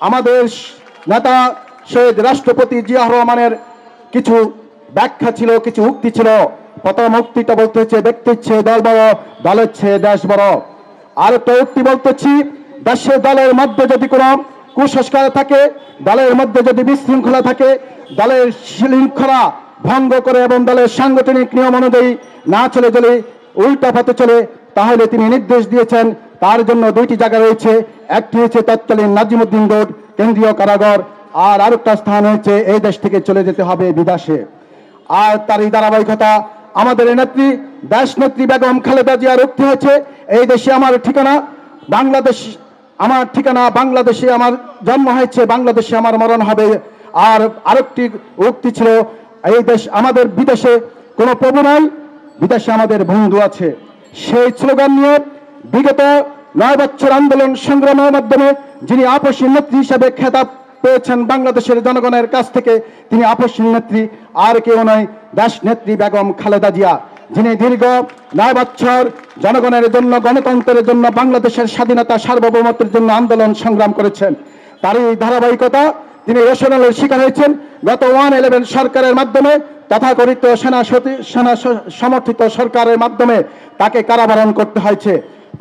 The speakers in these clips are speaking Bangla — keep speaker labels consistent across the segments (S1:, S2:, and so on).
S1: আমাদের নেতা শহীদ রাষ্ট্রপতি জিয়া রহমানের কিছু ব্যাখ্যা ছিল, কিছু উক্তি ছিল। প্রথম উক্তিটা বলতে হচ্ছে, ব্যক্তির চেয়ে দল বড়, দলের চেয়ে দেশ বড়। আর একটা উক্তি বলতেছি দেশে দলের মধ্যে যদি কোনো কুসংস্কার থাকে, দলের মধ্যে যদি বিশৃঙ্খলা থাকে, দলের শৃঙ্খলা ভঙ্গ করে এবং দলের সাংগঠনিক নিয়ম অনুযায়ী না চলে চলে উল্টা পথে চলে, তাহলে তিনি নির্দেশ দিয়েছেন তার জন্য দুইটি জায়গা রয়েছে। একটি হচ্ছে তৎকালীন নাজিমুদ্দিন রোড, কেন্দ্রীয় কারাগার, আর আরেকটা স্থান হয়েছে এই দেশ থেকে চলে যেতে হবে বিদেশে। আর তার এই ধারাবাহিকতা আমাদের নেত্রী, দেশ নেত্রী বেগম খালেদা জিয়ার উক্তি হয়েছে এই দেশে আমার ঠিকানা, বাংলাদেশ, আমার ঠিকানা, বাংলাদেশে আমার জন্ম হয়েছে, বাংলাদেশে আমার মরণ হবে। আর আরেকটি উক্তি ছিল, এই দেশ আমাদের বিদেশে কোনো প্রভু নাই, বিদেশে আমাদের বন্ধু আছে। সেই স্লোগান নিয়ে বিগত নয় বছর আন্দোলন সংগ্রামের মাধ্যমে যিনি আপসী নেত্রী হিসেবে খেতাব পেয়েছেন বাংলাদেশের জনগণের কাছ থেকে, তিনি আপসী নেত্রী আর কেউ নয় দেশ নেত্রী বেগম খালেদা জিয়া, যিনি দীর্ঘ নয় বছর জনগণের জন্য, গণতন্ত্রের জন্য, বাংলাদেশের স্বাধীনতা সার্বভৌমত্বের জন্য আন্দোলন সংগ্রাম করেছেন। তার এই ধারাবাহিকতা তিনি রোশনালের শিকার হয়েছেন। গত ওয়ান ইলেভেন সরকারের মাধ্যমে তথাকথিত সেনা সেনা সমর্থিত সরকারের মাধ্যমে তাকে কারাবরণ করতে হয়েছে।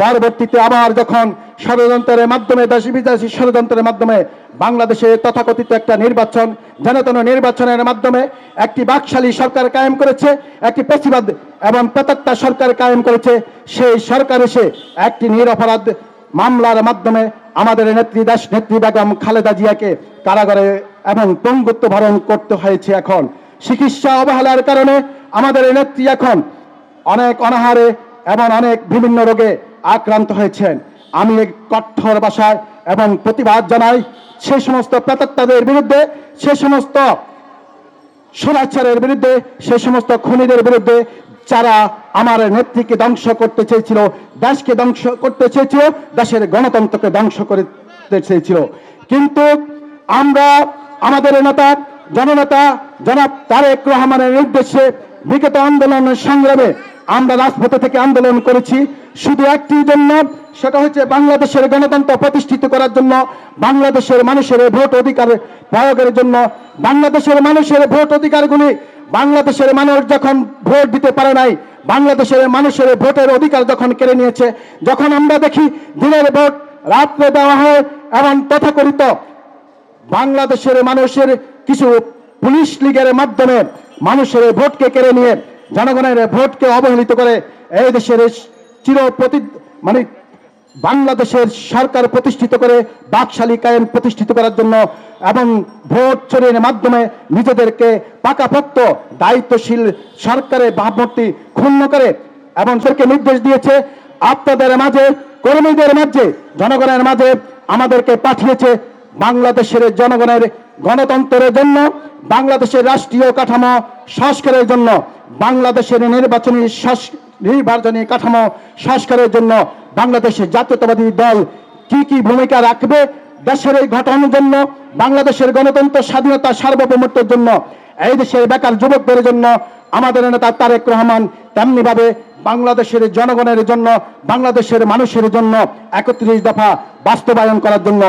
S1: পরবর্তীতে আবার যখন ষড়যন্ত্রের মাধ্যমে, দেশি বিদেশি ষড়যন্ত্রের মাধ্যমে বাংলাদেশে তথাকথিত একটা নির্বাচন, জনতন নির্বাচনের মাধ্যমে একটি বাকশালী সরকার কায়েম করেছে, একটি পেশিবাদ এবং পেতাত্তা সরকার কায়েম করেছে, সেই সরকার এসে একটি নিরপরাধ মামলার মাধ্যমে আমাদের নেত্রী, দেশ নেত্রী বেগম খালেদা জিয়াকে কারাগারে এবং পঙ্গুত্ব ভরণ করতে হয়েছে এখন। চিকিৎসা অবহেলার কারণে আমাদের নেত্রী এখন অনেক অনাহারে এবং অনেক বিভিন্ন রোগে আক্রান্ত হয়েছেন। আমি এই কঠোর ভাষায় এবং প্রতিবাদ জানাই, সে সমস্ত প্রেতাত্মাদের বিরুদ্ধে, সে সমস্ত সোনাচারের বিরুদ্ধে, সে সমস্ত খুনিদের বিরুদ্ধে যারা আমার নেত্রীকে ধ্বংস করতে চেয়েছিল, দেশকে ধ্বংস করতে চেয়েছিল, দেশের গণতন্ত্রকে ধ্বংস করতে চেয়েছিল। কিন্তু আমরা, আমাদের নেতা, জননেতা জনাব তারেক রহমানের নির্দেশে বিগত আন্দোলনের সংগ্রামে আমরা রাজপথে থেকে আন্দোলন করেছি। শুধু একটি জন্য সেটা হচ্ছে বাংলাদেশের গণতন্ত্র প্রতিষ্ঠিত করার জন্য, বাংলাদেশের মানুষের ভোট অধিকার প্রয়োগের জন্য, বাংলাদেশের মানুষের ভোট অধিকারগুলি, বাংলাদেশের মানুষ যখন ভোট দিতে পারে নাই, বাংলাদেশের মানুষের ভোটের অধিকার যখন কেড়ে নিয়েছে, যখন আমরা দেখি দিনের ভোট রাত্রে দেওয়া হয় এবং তথাকথিত, বাংলাদেশের মানুষের কিছু পুলিশ লীগের মাধ্যমে মানুষের ভোটকে কেড়ে নিয়ে জনগণের ভোটকে অবহেলিত করে এই দেশের চির প্রতি মানে বাংলাদেশের সরকার প্রতিষ্ঠিত করে বাকশালী কায়েম প্রতিষ্ঠিত করার জন্য এবং ভোট চুরির মাধ্যমে নিজেদেরকে পাকাপোক্ত, দায়িত্বশীল সরকারের ভাবমূর্তি ক্ষুণ্ণ করে এবং সরকে নির্দেশ দিয়েছে, আপনাদের মাঝে, কর্মীদের মাঝে, জনগণের মাঝে আমাদেরকে পাঠিয়েছে বাংলাদেশের জনগণের গণতন্ত্রের জন্য, বাংলাদেশের রাষ্ট্রীয় কাঠামো সংস্কারের জন্য, বাংলাদেশের নির্বাচনী নির্বাচনী কাঠামো সংস্কারের জন্য বাংলাদেশের জাতীয়তাবাদী দল কি কি ভূমিকা রাখবে, দেশের এই ঘটনার জন্য, বাংলাদেশের গণতন্ত্র স্বাধীনতা সার্বভৌমত্বের জন্য, এই দেশের বেকার যুবকদের জন্য, আমাদের নেতা তারেক রহমান তেমনিভাবে বাংলাদেশের জনগণের জন্য, বাংলাদেশের মানুষের জন্য একত্রিশ দফা বাস্তবায়ন করার জন্য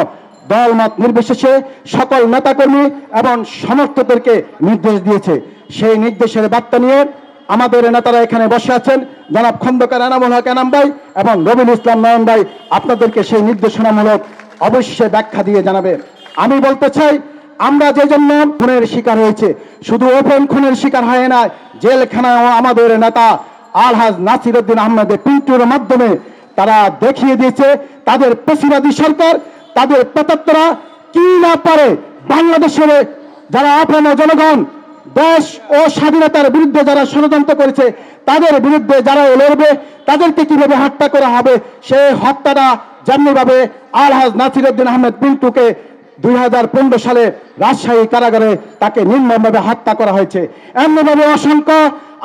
S1: দলমত নির্বিশেষে সকল নেতাকর্মী এবং সমর্থকদেরকে নির্দেশ দিয়েছে। সেই নির্দেশের বার্তা নিয়ে আমাদের নেতারা এখানে বসে আছেন। জনাব খন্দকার এনামুল হক এনাম ভাই এবং রবিউল ইসলাম নয়ন ভাই, আপনাদেরকে সেই নির্দেশনামূলক অবশ্যই ব্যাখ্যা দিয়ে জানাবে। আমি বলতে চাই, আমরা যে জন্য খুনের শিকার হয়েছে, শুধু ওপেন খুনের শিকার হয় না জেলখানায় আমাদের নেতা আলহাজ নাসির উদ্দিন আহমেদ পিন্টুর মাধ্যমে তারা দেখিয়ে দিয়েছে, তাদের পেশিবাদী সরকার তাদের পেতাত্তরা কি না পারে বাংলাদেশের যারা আপন জনগণ, দেশ ও স্বাধীনতার বিরুদ্ধে যারা ষড়যন্ত্র করেছে, তাদের বিরুদ্ধে যারা লড়বে, তাদেরকে কীভাবে হত্যা করা হবে, সেই হত্যাটা যেমনিভাবে আলহাজ নাসিরুদ্দিন আহমেদ পিন্টুকে দুই হাজার পনেরো সালে রাজশাহী কারাগারে তাকে নির্মমভাবে হত্যা করা হয়েছে। এমনিভাবে অসংখ্য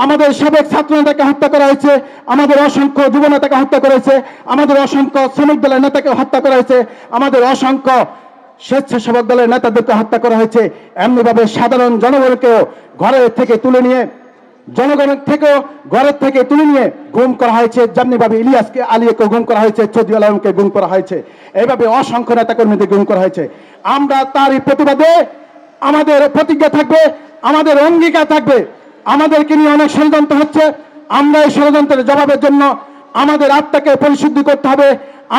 S1: আমাদের সাবেক ছাত্র নেতাকে হত্যা করা হয়েছে, আমাদের অসংখ্য যুব নেতাকে হত্যা করা হয়েছে, আমাদের অসংখ্য শ্রমিক দলের নেতাকে হত্যা করা হয়েছে, আমাদের অসংখ্য স্বেচ্ছাসেবক দলের নেতাদেরকে হত্যা করা হয়েছে। এমনিভাবে সাধারণ জনগণকেও ঘরে থেকে তুলে নিয়ে, জনগণের থেকেও ঘরের থেকে তুলে নিয়ে গুম করা হয়েছে। যেমনিভাবে ইলিয়াসকে আলিয়াকে গুম করা হয়েছে, চৌধুরী আলমকে গুম করা হয়েছে। এইভাবে অসংখ্য নেতাকর্মীদের গুম করা হয়েছে। আমরা তারই প্রতিবাদে আমাদের প্রতিজ্ঞা থাকবে, আমাদের অঙ্গীকার থাকবে। আমাদেরকে নিয়ে অনেক ষড়যন্ত্র হচ্ছে। আমরা এই ষড়যন্ত্রের জবাবের জন্য আমাদের আত্মাকে পরিশুদ্ধি করতে হবে,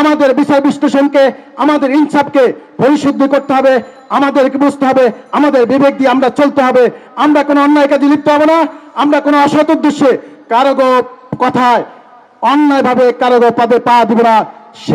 S1: আমাদের বিচার বিশ্লেষণকে, আমাদের ইনসাফকে পরিশুদ্ধি করতে হবে, আমাদেরকে বুঝতে হবে, আমাদের বিবেক দিয়ে আমরা চলতে হবে। আমরা কোনো অন্যায় কাজে লিপ্ত হব না, আমরা কোনো অসৎ উদ্দেশ্যে কারও কথায় অন্যায়ভাবে কারও পদে পা দিব না। সে